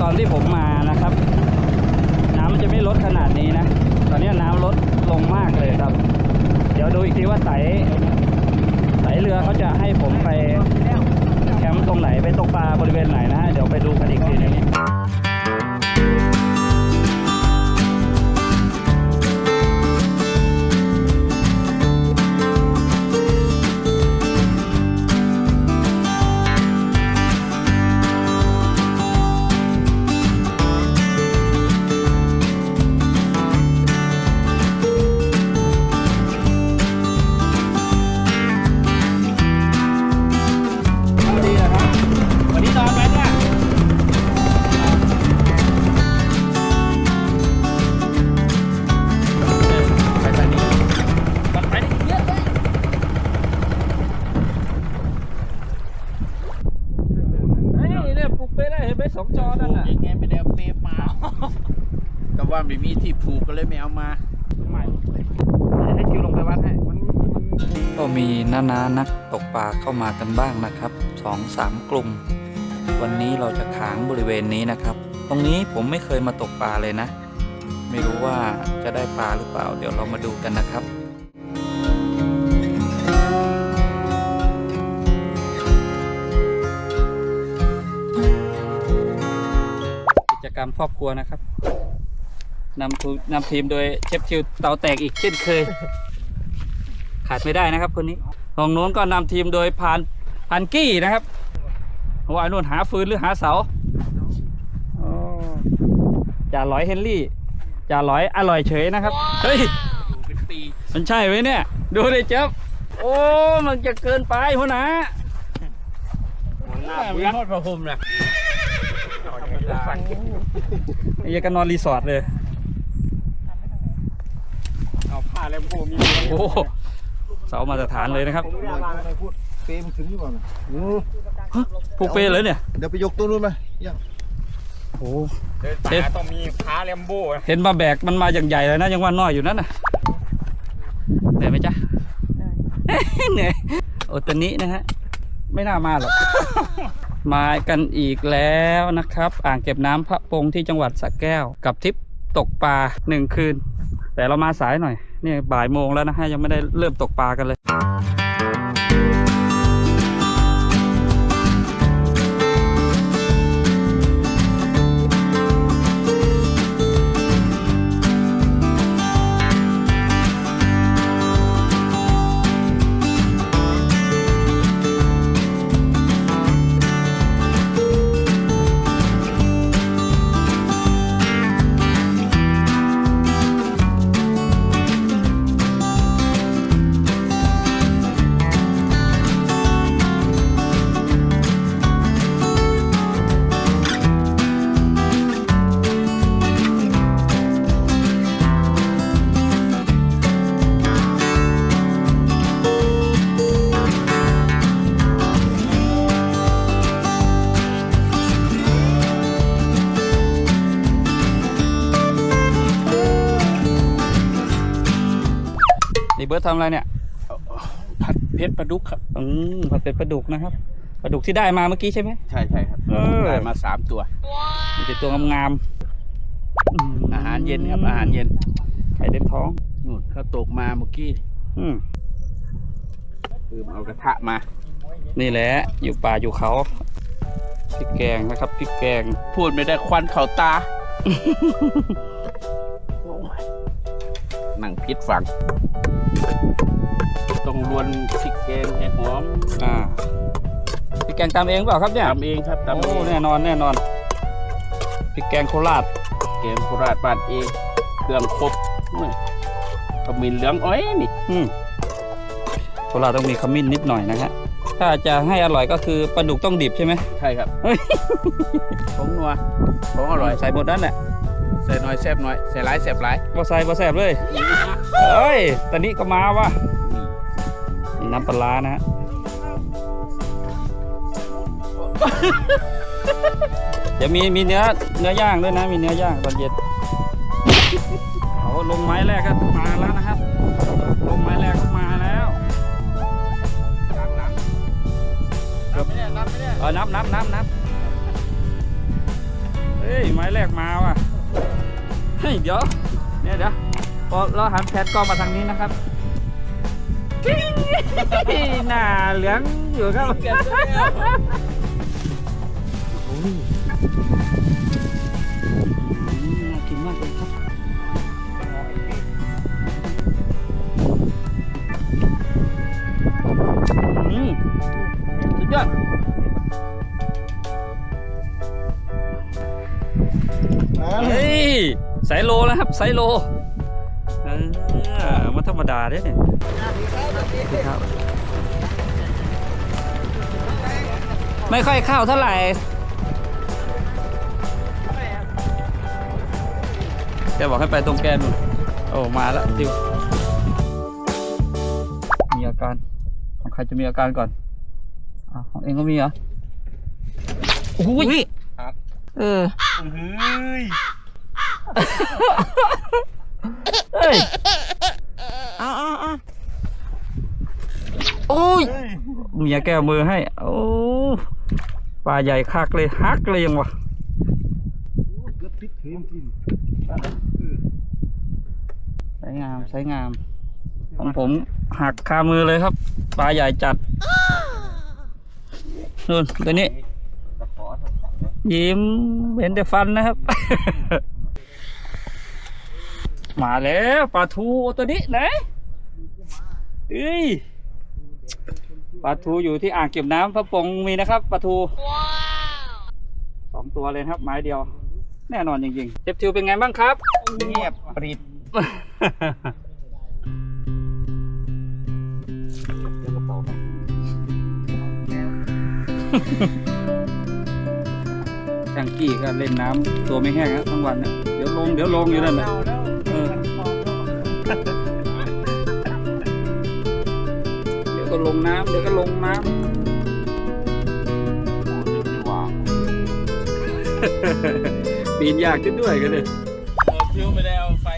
ตอนที่ผมมานะครับ น้ำจะไม่ลดขนาดนี้นะ ตอนนี้น้ำลดลงมากเลยครับ เดี๋ยวดูอีกทีว่าไสไตเรือเขาจะให้ผมไปแคมป์ตรงไหนไปตกปลาบริเวณไหนนะฮะเดี๋ยวไปดูกันอีกทีนึง ว่าไม่มีที่ผูกก็เลยไม่เอามาไม่ให้คิวลงไปวัดให้ก็มีนานานักตกปลาเข้ามากันบ้างนะครับสองสามกลุ่ม วันนี้เราจะค้างบริเวณนี้นะครับ ตรงนี้ผมไม่เคยมาตกปลาเลยนะ ไม่รู้ว่าจะได้ปลาหรือเปล่า เดี๋ยวเรามาดูกันนะครับกิจกรรมครอบครัวนะครับ นำทูนำทีมโดยเชฟชิวเตาแตกอีกเช่นเคย ขาดไม่ได้นะครับคนนี้ของโน้นก็นำทีมโดยพานพานกี้นะครับว่านู่นหาฟืนหรือหาเสาอ๋อจ่าหลอยเฮนรี่จ่าหลอยอร่อยเฉยนะครับ เฮ้ยอยู่เป็นปีมันใช่ไหมเนี่ย ดูดิเจ๊บโอ้ มันจะเกินไปหัวหนะหน้ามีทอดประหุมนะไอ้เหี้ยกันนอนรีสอร์ทเลย เอาผ้าแล้วพวกมีโอ้โหเสามาตรฐานเลยนะครับผมอยากอะไรพูดเปรมนถึงหรือเปล่าน่ะอืมผูกเปเลยเนี่ยเดี๋ยวไปยกตัวนู้นมายังโอ้เดินเชฟป่าต้องมีผ้าแลมโบ้นะเห็นมาแบกมันมาอย่างใหญ่เลยนะยังว่าน้อยอยู่นั่นน่ะเหนื่อยไหมจ๊ะ เหนื่อยโอตวนี้นะฮะไม่น่ามาหรอก มากันอีกแล้วนะครับ อ่างเก็บน้ำพระปงที่จังหวัดสระแก้ว กับทริปตกปลาหนึ่งคืน แต่เรามาสายหน่อย นี่บ่ายโมงแล้วนะฮะยังไม่ได้เริ่มตกปลากันเลย บิร์ดทำอะไรเนี่ยผัดเพชรปลาดุกครับอืมผัดเป็ดปลาดุกนะครับปลาดุกที่ได้มาเมื่อกี้ใช่ไหม ใช่ใช่ครับเออ ได้มาสามตัว มีแต่ตัวงามๆมอาหารเย็นครับอาหารเย็นไข่เต็มท้องนู่นเขาตกมาเมื่อกี้อืมคือเอากระทะมา นี่แหละ อยู่ป่าอยู่เขาพริกแกงนะครับพริกแกง พูดไม่ได้ควันเข่าตาโอ้ย นั่งพิษฝัง ต้องรวนพริกแกงให้หอมอ่าพริกแกงตามเองเปล่าครับเนี่ยตำเองครับตำเอโอ้งแน่นอนแน่นอนพริกแกงโคราชแกงโคราชบ้านเอง เครื่องครบนี่ขมิ้นเหลืองอ้อยนี่อืมโคราชต้องมีขมิ้นนิดหน่อยนะฮะถ้าจะให้อร่อยก็คือปลาดุกต้องดิบใช่ไหม ใช่ครับ เฮ้ยผงนัวผงอร่อยใส่หมดนั่นแหละ ใส่น้อยแซ่บน้อยใส่หลายแซ่บหลายบ่ใส่บ่แสบเลยเฮ้ยตอนนี้ก็มาวะนี่นี่น้ำปลาร้านะฮะเดี๋ยวมีมีเนื้อเนื้อย่างด้วยนะ มีเนื้อย่างตอนเย็นเอาลงไม้แรกก็มาแล้วนะครับ ลงไม้แรกก็มาแล้วนับไม่ได้นับไม่ได้เออนับนับนับนับเฮ้ยไม้แรกมาว่ะ เฮ้ยยเดี๋ยวเนี่ยเดี๋ยวพอเราหันแผนกล้องมาทางนี้นะครับหน้าเหลืองอยู่ครับโอ้ยน่ากินมากเลยครับอืมสุดยอดเฮ้ย ไซโลแล้วครับไซโลเออมันธรรมดาเด้เนี่ยครับ ไม่ค่อยเข้าเท่าไหร่ แกบอกให้ไปตรงแกนโอ้ มาแล้วดิว มีอาการของใครจะมีอาการก่อนอของเองก็มีเหรอโอ้ยเออเฮ้ย เอาเอาเอาโอ้ยเมียแก้มือให้ โอ้ปลาใหญ่คักเลยฮักเลยยังวะเกือบพลิกเทมกินสวยงามสวยงาม ของผมหักคามือเลยครับ ปลาใหญ่จัดนู่นตัวนี้ ยิ้มเห็นแต่ฟันนะครับ มาแล้วปลาทูตัวนี้ไหนเอ้ยปลาทูอยู่ที่อ่างเก็บน้ำพระปงมีนะครับปลาทูสองตัวเลยครับ ไม้เดียว แน่นอนจริงๆเจ็บทิวเป็นไงบ้างครับ เงียบปริดจังกี้ก็เล่นน้ำตัวไม่แห้งนะทั้งวันนะเดี๋ยวลงเดี๋ยวลงอยู่นั่นแหละเออ เดี๋ยวก็ลงน้ำเดี๋ยวก็ลงน้ำปีนยากขึ้นด้วยกันเลยพิวไม่ได้เอาไฟ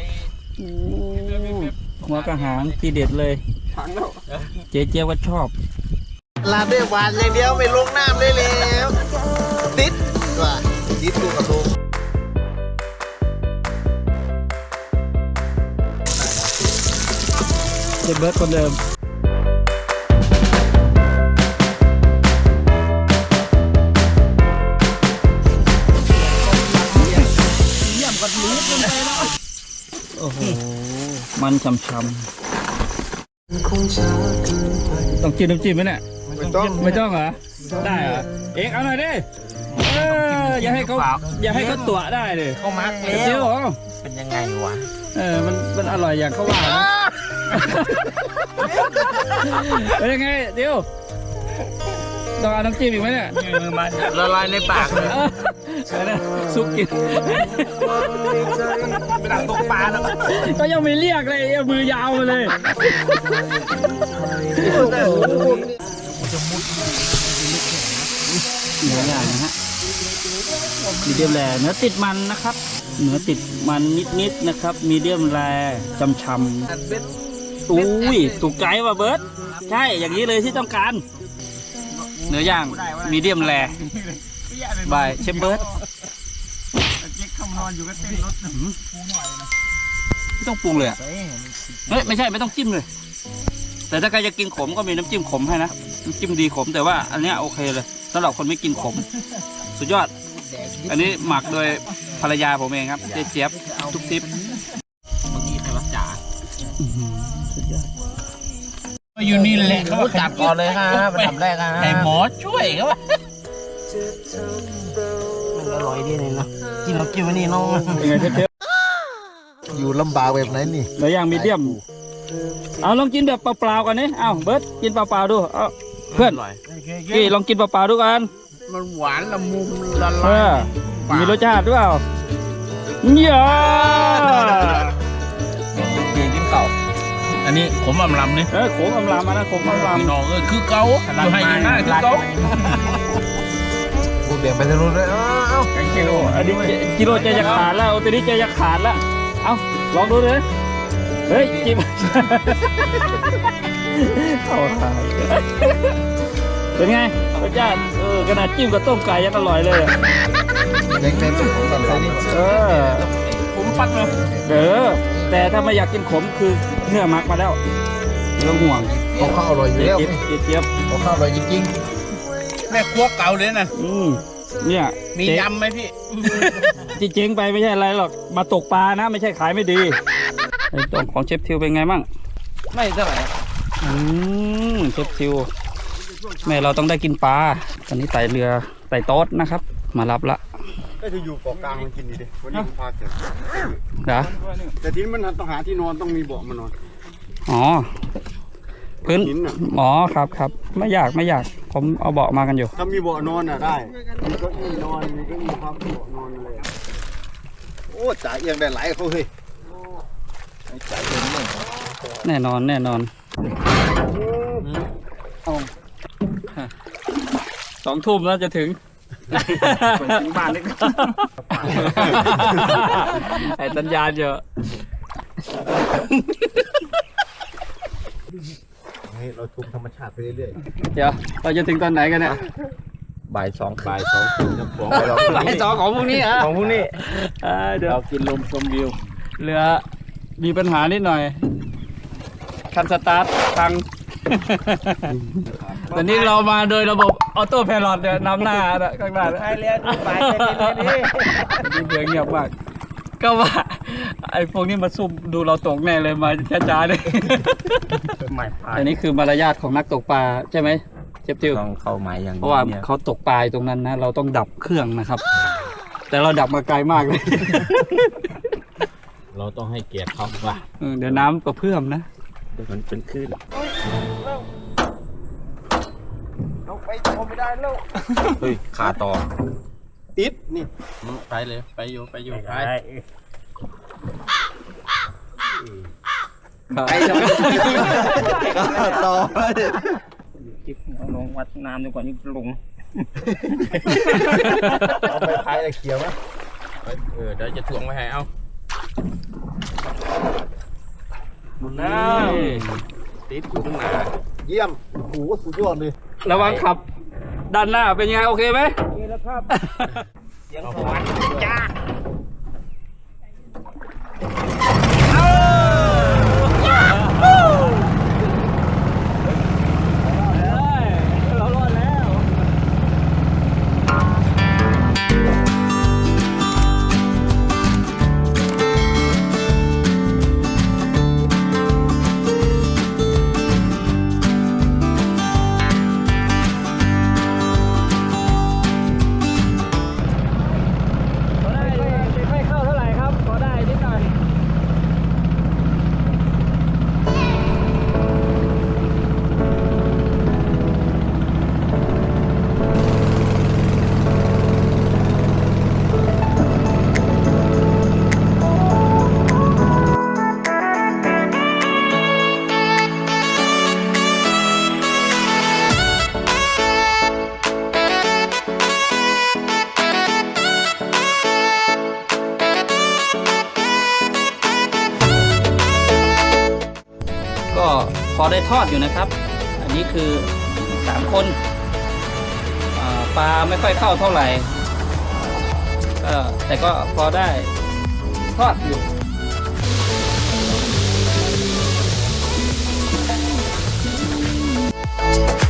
หัวกระหางทีเด็ดเลยพังแล้วเจ๊เจี๊ยบก็ชอบ ลาบได้หวานอย่างเดียวไม่ลงน้ำได้แล้วติดว่ะติดตัวกระทง เจ๊เบิร์ดคนเดิมโอ้โห มันช่ำๆต้องจิ้มน้ำจิ้มไหมเนี่ย ไม่ต้องไม่ต้องเหรอ ได้เหรอ เอกเอาหน่อยดิเอออย่าให้เขาอย่าให้เขาตัวได้เลยเข้ามาร์กเดี๋ยวเหรอเป็นยังไงวะ เออ มัน มันอร่อยอย่างเขาว่านะ เป็นยังไงเดี๋ยวต้องเอาน้ำจิ้มอีกไหมเนี่ยมือมันละลายในปากเลยเออเดี๋ยวนะซุปกิน ไปดักตกปลาแล้วก็ยังไม่เรียกเลยเอามือยาวมาเลย เนื้อย่างนะฮะมีเดียมแรเนื้อติดมันนะครับ เนื้อติดมันนิดๆนะครับ มีเดียมแรช่ำๆ อุ้ยถูกใจว่ะเบิร์ตใช่อย่างนี้เลยที่ต้องการ เนื้อย่างมีเดียมแรบายเชฟเบิร์ตเจ๊กคำนอนอยู่ก็เต้นรถไม่ต้องปรุงเลยอะเฮ้ยไม่ใช่ไม่ต้องจิ้มเลย แต่ถ้าใครจะกินขมก็มีน้ำจิ้มขมให้นะน้ำจิ้มดีขมแต่ว่าอันเนี้ยโอเคเลยสำหรับคนไม่กินขม สุดยอด อันนี้หมักโดยภรรยาผมเองครับเจ๊เจี๊ยบทุกทิป อดอยู่นี่แหละเขาว่าจับก่อนเลยครับมาทำแรกครับให้หมอช่วยเขาว่ามันอร่อยดีเลยเนาะกินน้ำจิ้มอันนี้น้องเป็นไงเชฟเจี๊ยบอยู่ลำบากแบบไหนนี่เนื้อย่างมีเดียม เอาลองกินแบบเปล่าๆก่อนนี่เอาเบิร์ตกินเปล่าๆดูเอาเพื่อนกี่ลองกินเปล่าๆดูกันมันหวานละมุมละเอลาอยมีรสชาติด้วยเปล่าเยี่ย เก่งกินเก่าอันนี้ผมอำลำนี่เออโขงอำลามานะโขงอำลาพี่น้องเออคือเก่าอยู่ให้อยู่หน้าคือเก่าพูดเบี่ยงไปทางนู้นเลยอ้าวกันกิโลอันนี้เจกิโลใจจะขาดแล้วตัวนี้ใจจะขาดแล้วเอาลองดูเลยเฮ้ยจิ้มเอาทายเป็นไงรสชาติเออขนาดจิ้มกับต้มไก่ยังอร่อยเลยอะยังเป็นของกันใส่นี่เออ ผมไปมักเลยเออ แต่ถ้าไม่อยากกินขมคือเนื้อมักมาแล้วไม่ต้องห่วงเขาข้าวอร่อยอยู่เจี๊ยแล้วบเจี๊ยบเจี๊ยบเขาข้าวอร่อยจริงแม่ครัวเก่าเลยนะอืมเนี่ยมีเจ๊ยำไหมพี่ ที่เจ๊งไปไม่ใช่อะไรหรอกมาตกปลานะไม่ใช่ขายไม่ดีไอ้ตรงของเชฟทิวเป็นไงมั่ง ไม่เท่าไหร่อืมเชฟทิวแม่เราต้องได้กินปลาตอนนี้ไต่เรือไต่โต๊ดนะครับ มารับละ ก็จะอยู่เกาะกลางมันกินดีดิวันนี้ผมพาเสร็จนะแต่ทีนี้มันต้องหาที่นอนต้องมีเบาะมานอน อ๋อ พื้น หินน่ะ อ๋อ ครับครับ ไม่อยากไม่อยาก ผมเอาเบาะมากันอยู่ ถ้ามีเบาะนอนอะได้มีเก้าอี้นอนมีเก้าอี้พับเบาะนอนอะไรอะๆโอ้จ่าเอียงได้หลายเขาเฮ้ยแน่นอนแน่นอนสองทุ่มแล้วจะถึง ถึงบ้านเลยไอ้สัญญาณเยอะเฮ้ยเราทุบธรรมชาติไปเรื่อยเดี๋ยวเราจะถึงตอนไหนกันเนี่ยบ่ายสองบ่ายสองคืนครับของเราไอ้สองของพวกนี้เหรอะของพวกนี้เดี๋ยวเรากินลมชมวิวเรือมีปัญหานิดหน่อยคันสตาร์ทพัง ตอนนี้เรามาโดยระบบออโต้พายロเนี่ยนำหน้าน่ะข้างหน้าน่ะไปเรียนไปเรียนนี่ดูเสียงเงียบมาก ก็ว่า ไอ้พวกนี้มาซุ่มดูเราตกแน่เลยมาช้าๆเลยไม่อันนี้คือมารยาทของนักตกปลาใช่ไหมเจ็บจิวต้องเข้าหมายอย่างเพราะว่าเขาตกปลาอยู่ตรงนั้นนะ เราต้องดับเครื่องนะครับ แต่เราดับมาไกลมากเลยเราต้องให้เกียรติเขาว่าเออเดี๋ยวน้ำกระเพื่อมนะ มันเป็นคลื่น เรา ไปชมไม่ได้แล้ว เฮ้ยขาต่อติดนี่ไปเลยไปอยู่ไปอยู่ไปไปทำไมต่อลงวัดน้ำดีกว่านี่ลงเอาไปพายอะไรเขียวไหมเออเดี๋ยวจะถ่วงไว้ให้เอาน้าติดอยู่ข้างหน้าเยี่ยมโอ้โหสุดยอดเลย ระวังขับด้านหน้าเป็นยังไงโอเคไหมเอาหัวจ้าเรา พอได้ทอดอยู่นะครับ อันนี้คือสามคนปลาไม่ค่อยเข้าเท่าไหร่ก็แต่ก็พอได้ทอดอยู่「